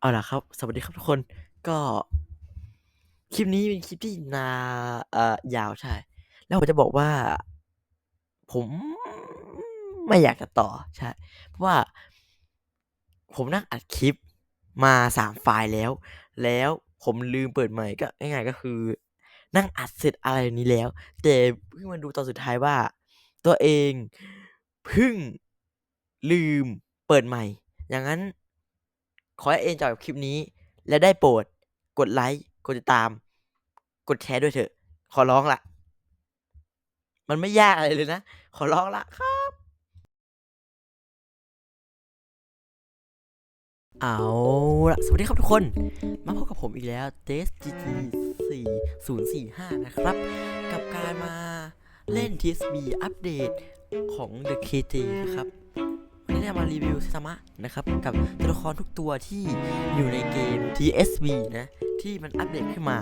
เอาล่ะครับ สวัสดีครับทุกคน ก็ คลิปนี้เป็นคลิปที่นาเอ่อยาวใช่ แล้วผมจะบอกว่า ผมไม่อยากจะต่อใช่ เพราะว่า ผมนั่งอัดคลิปมา3ไฟล์แล้ว แล้วผมลืมเปิดไมค์ก็ง่ายๆก็คือ นั่งอัดเสร็จอะไรนี้แล้ว แต่เพิ่งมาดูตอนสุดท้ายว่า ตัวเองเพิ่งลืมเปิดไมค์อย่างงั้น ขอให้เอ็นจอยกับคลิปนี้ และได้โปรด กดไลก์กดติดตาม กดแชร์ด้วยเถอะ ขอร้องละ มันไม่ยากอะไรเลยนะ ขอร้องละครับ เอาละสวัสดีครับทุกคน มาพบกับผมอีกแล้ว DSGT 4045 นะครับ กับการมาเล่น TSB อัปเดตของ The KT นะครับ นนี้จะมารีวิวซามะนะครับ กับตัวละครทุกตัวที่อยู่ในเกม TSB นะ ที่มันอัปเดตขึ้นมา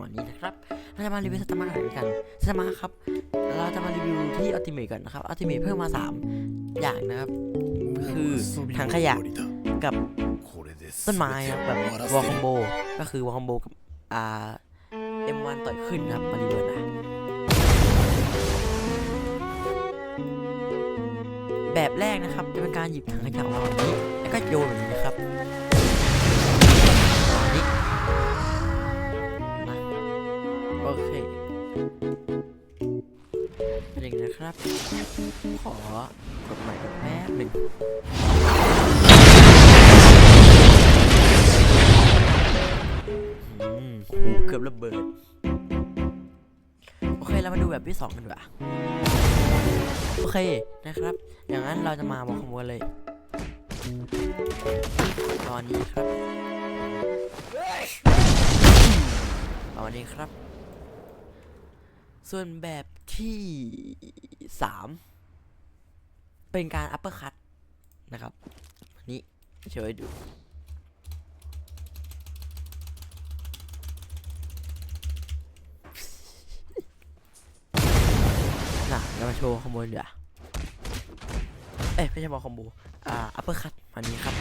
วันนี้นะครับเราจะมารีวิวซิตามะกันซิตามะครับ เราจะมารีวิวที่อัลติเม e ก่อนนะครับอัลติเม e เพิ่มมา 3 อย่างนะครับ คือถังขยะกับต้นไม้ครับแบบวอลคอมโบ ก็คือวอลคอมโบกับอ่า M1 ต่อยขึ้นครับมารีวิวนะ แบบแรกนะครับจะเป็นการหยิบถังขยะออกมาแบบนี้ แล้วก็โยนแบบนี้นะครับแบบนี้นะโอเคเป็นอย่างนี้นะครับ ขอกดใหม่กันแป๊บหนึ่งอืมหูเกือบระเบิด แบบที่สองกันดีกว่าโอเคนะครับ อย่างนั้นเราจะมาบอกขโมยเลย ตอนนี้ครับตอนนี้ครับ ส่วนแบบที่สามเป็นการอัปเปอร์คัตนะครับ นี้เช่วยดู น่ะเรามาโชว์คอมโบเดี๋ยวาเอ้ยไม่ใช่บอลคอมโบอ่าอัปเปอร์คัตมานี้ครับ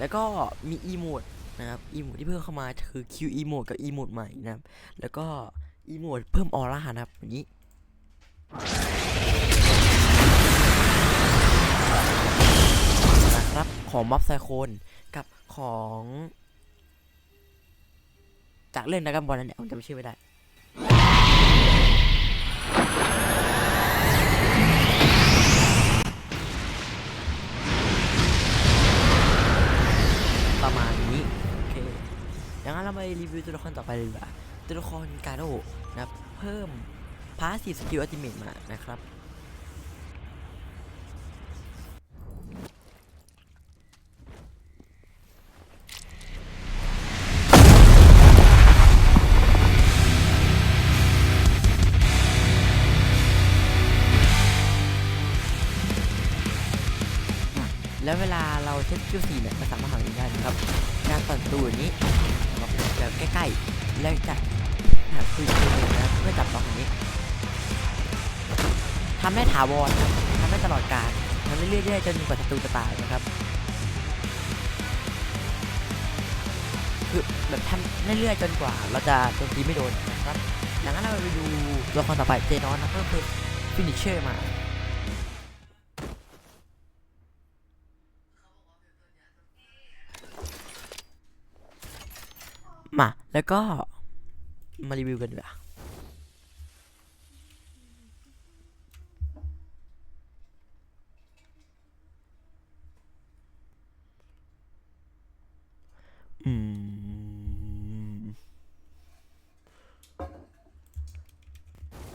แล้วก็มีอีโมดนะครับอีโมดที่เพิ่มเข้ามาคือ Q อีโมดกับอีโมดใหม่นะครับ แล้วก็อีโมดเพิ่มออร่านะครับอย่างนี้ ของม็อบไซโคนกับของ จากเล่นนักบอลนั่นแหละผมจำชื่อไม่ได้ประมาณนี้โอเคอย่างนั้นเรามารีวิวตัวละครต่อไปเลยดีกว่าตัวละครการโดนะครับ เพิ่มพาสซีฟสกิลอัลติเมทมานะครับ แล้วเวลาเราเช็คคิวสี่เนี่ยเราสามารถทำอย่างได้นะครับ การปั่นตูอย่างนี้นะครับแบบใกล้ๆ แล้วจะหาคุยคุยนะครับเพื่อจับล็อกอย่างนี้ทำได้ถาวรนะทำได้ตลอดกาลทำได้เรื่อยๆจนกว่าศัตรูจะตายนะครับคือแบบทำเรื่อยๆจนกว่า เราจะโจมตีไม่โดนนะครับ ดังนั้นเราไปดูตัวละครต่อไปเจนอนนะก็คือฟินิชเชอร์มา มา แล้วก็มารีวิวกันดีกว่าอืม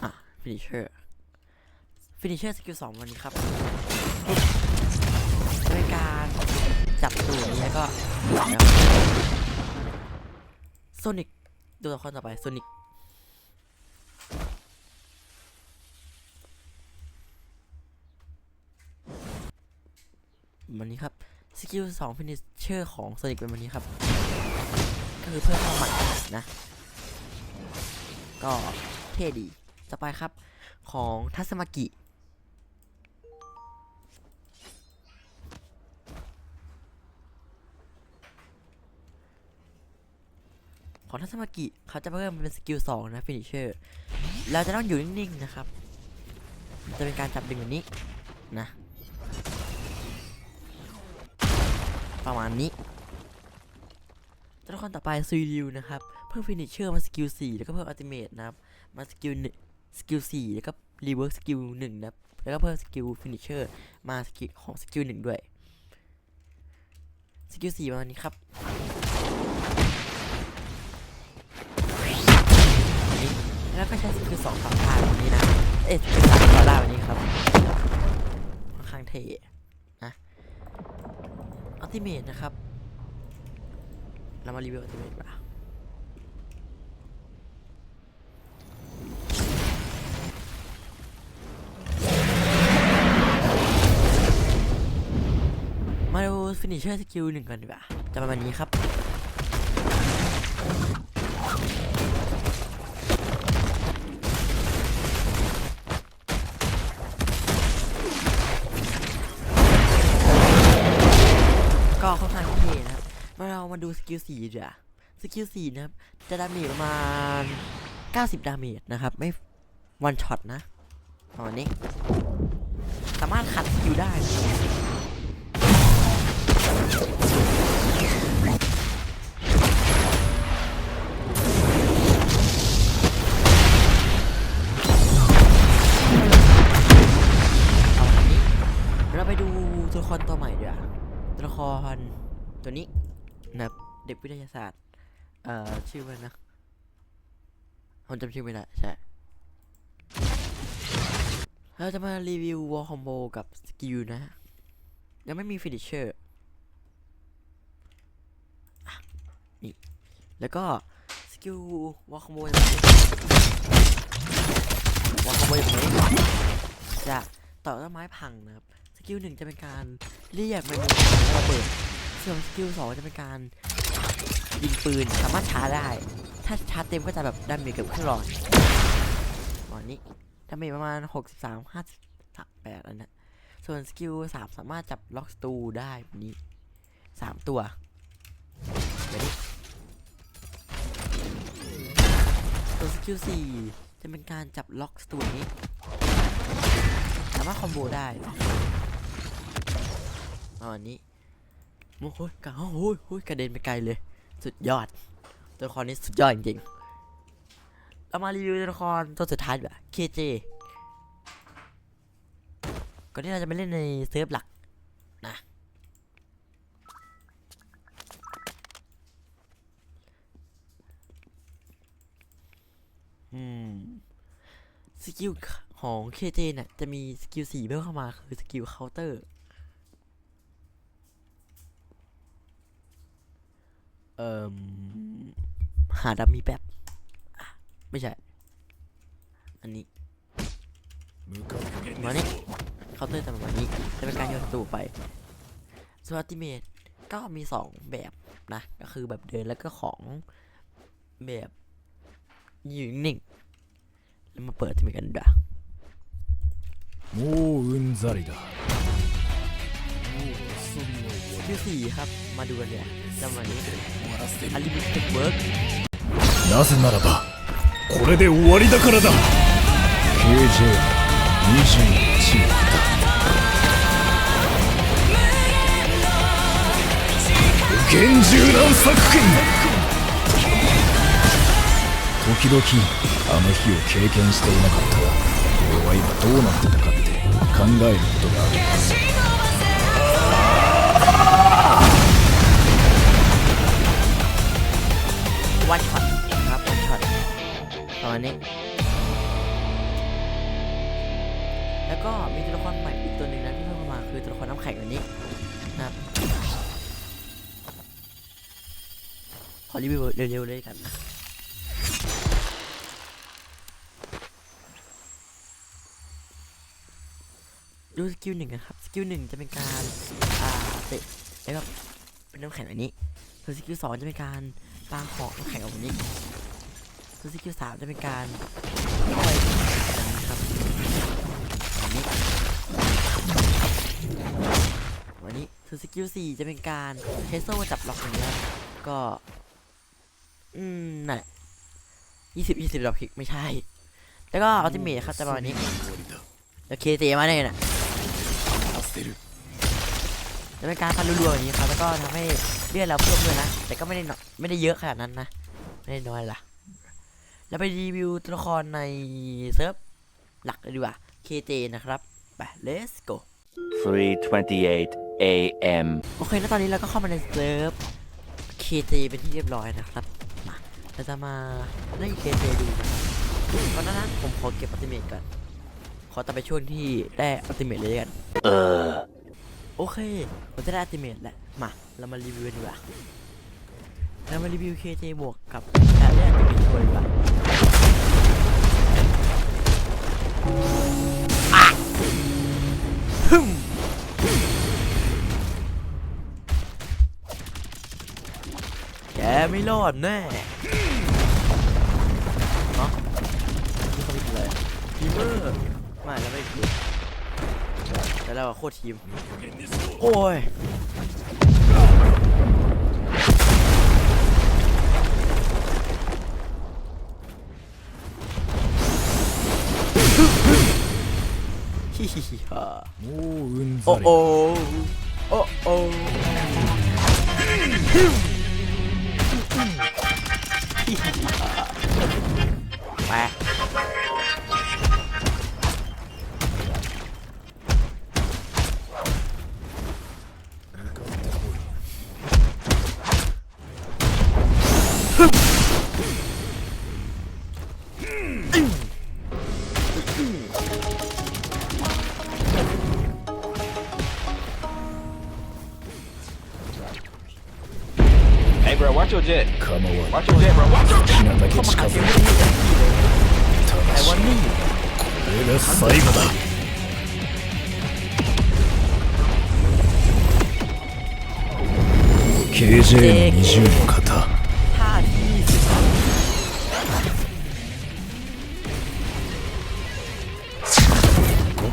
อะ finisher finisher สกิลสองวันนี้ครับด้วยการจับตัวแล้วก็ โซนิกตัวละครต่อไปโซนิกวันนี้ครับสกิลสองฟินิชเชอร์ของโซนิกเป็นวันนี้ครับ ก็คือเพิ่มความหมัดนะ ก็เท่ดีต่อไปครับของทัสมากิ ของทัสมากิเขาจะเพิ่มเป็นสกิลสองนะฟินิเชอร์เราจะต้องอยู่นิ่งๆนะครับ จะเป็นการจับดึงแบบนี้นะ ประมาณนี้ตัวละครต่อไปซุยริวนะครับเพิ่มฟินิเชอร์มาสกิล4แล้วก็เพิ่มอัลติเมทนะครับมาสกิลสกิล4แล้วก็รีเวิร์สสกิลหนึ่งนะแล้วก็เพิ่มสกิลฟินิเชอร์มาสกิลของสกิลหนึ่งด้วยสกิล4ประมาณนี้ครับ แล้วก็ใช้สกิลสองฝั่งทางแบบนี้นะ เอ๊ะสามต่อได้แบบนี้ครับค่อนข้างเท่นะอัลติเมทนะครับ เรามารีวิวอัลติเมทป่ะมาดูฟินิชเชอร์สกิลหนึ่งก่อนดีกว่าจะประมาณนี้ครับ มาเรามาดูสกิล4ดีกว่าสกิล4นะครับ จะดาเมจประมาณ 90 ดาเมจนะครับ ไม่วันช็อตนะประมาณนี้ สามารถขัดสกิลได้เอาแบบนี้เดี๋ยวเราไปดูตัวละครตัวใหม่ดีกว่าตัวละครตัวนี้ นับเด็กวิทยาศาสตร์ เอ่อ ชื่อว่านะผมจำชื่อไม่ได้ใช่เราจะมารีวิววอลคอมโบกับสกิลนะ ยังไม่มีฟินิชเชอร์นี่ แล้วก็สกิลวอลคอมโบอย่างนี้วอลคอมโบอย่างนี้จะต่อต้นไม้พังนะครับ สกิลหนึ่งจะเป็นการเรียกเมนูระเบิด ส่วนสกิลสองจะเป็นการยิงปืนสามารถชาร์จได้ ถ้าชาร์จเต็มก็จะแบบดาเมจเกือบครึ่งหลอดประมาณนี้ดาเมจประมาณ 63 58อันนะส่วนสกิล3สามารถจับล็อกสตูได้แบบนี้3ตัวแบบนี้ส่วนสกิล4จะเป็นการจับล็อกสตูนี้ สามารถคอมโบได้ประมาณนี้ โอ้โหกะโอ้โหโอ้ยกระเด็นไปไกลเลย สุดยอด ตัวละครนี้สุดยอดจริงๆเรามารีวิวตัวละครตัวสุดท้ายดีกว่า KJ ก่อนที่เราจะไปเล่นในเซิร์ฟหลักนะอืมสกิลของ KJ เนี่ยจะมีสกิลสี่เพิ่มเข้ามาคือสกิลเคาน์เตอร์ เอ่ม หาดัมมี่แป๊บไม่ใช่ อันนี้มาเนี่ยเคาน์เตอร์ต่แบบนี้จะเป็นการโยนตู่ไปส่วนอัติเมตก็มีสองแบบนะ ก็คือแบบเดินแล้วก็ของแบบยืนนิ่งแล้วมาเปิดทีมกันด่าโมอุนซาริดาที่สี่ครับ มาดูกันเนี่ยจำวันนี้อลิมิตเวิร์ก なぜならばこれで終わりだからだ。KJ21 だ。無限柔軟作品。時々あの日を経験していなかったが俺は今どうなってたかって考えることがある。 นี้ แล้วก็มีตัวละครใหม่อีกตัวหนึ่งนะที่เพิ่มเข้ามาคือตัวละครน้ำแข็งอันนี้นะครับขอรีวิวเร็วๆเลยกันนะดูสกิลหนึ่งนะครับ สกิลหนึ่งจะเป็นการอ่าเตะแล้วก็เป็นน้ำแข็งอันนี้ส่วนสกิลสองจะเป็นการปาของน้ำแข็งออกแบบนี้ ซูซี่คิวสามจะเป็นการช่อยครับวันนี้ซูซี่คิวสี่จะเป็นการใช้โซ่จับล็อกอย่างเงี้ยก็ อืมน่นแะยี่สิบยี่สิบดอกคลิกไม่ใช่ แล้วก็ออลติเมทครับแต่ประมาณนี้โอเคเตมาได้น่ะจะเป็นการฟันรัวๆอย่างนี้ครับแล้วก็ทำให้เลือดเราเพิ่มด้วยนะ แต่ก็ไม่ได้ไม่ได้เยอะขนาดนั้นนะ ไม่ได้น้อยล่ะ แล้วไปรีวิวตัวละครในเซิร์ฟหลักเลยดีกว่า KJ นะครับ ไป let's go 3:28 a.m. โอเค แล้วตอนนี้เราก็เข้ามาในเซิร์ฟ KJ เป็นที่เรียบร้อยนะครับ มาเราจะมาเล่น KJ ดูนะครับก่อนหนานั้นผมขอเก็บอัลติเมทก่อน ขอตัดไปช่วงที่ได้อัลติเมทเลยกัน Uh. โอเค ผมจะได้อัลติเมทแหละมา เรามารีวิวกันดีกว่า เรามารีวิว KJ บวกกับการได้อัลติเมทช่วยดีกว่าอะฮึมแกไม่รอดแน่เนาะนี่เขาเป็นอะไรทีมเมอร์ไม่แล้วไม่คือแต่เราโคตรทีม โอ้ย 히히히하. 오 은사리. 어어. 어어. 히히히하. 와. 아. 흠. 構わぬ Watch your jet, bro. Watch your 好きなだけ เข้ามา 近 หา づ เสียง い ไม่ได้อย่างที่เลย た แต่ だし วันนี้ これが最後だ KJ の二重の型 ท่าที่สิบ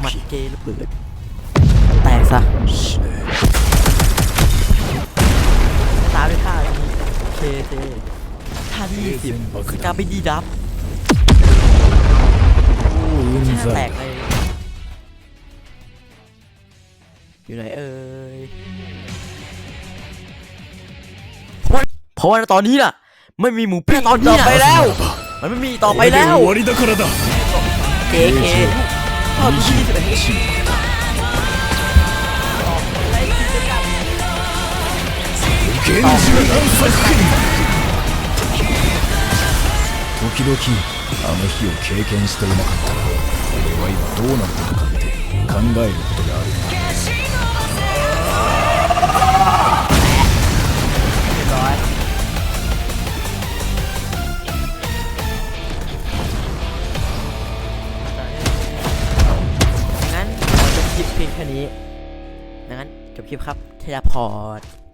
หมัดเกย์ระเบิดแตกซะ 20คือการไปดีดับแตกเลยอยู่ไหนเอ่ยเพราะว่าตอนนี้น่ะ ไม่มีหมูปิ้งตอนนี้ไปแล้ว มันไม่มีต่อไปแล้วเคเคภาพที่21現実が何作品時々あの日を経験していなかったら俺は今どうなってるかって考えることがある งั้นเราจบคลิปเพียงแค่นี้งั้นจบคลิปครับเทเลพอร์ต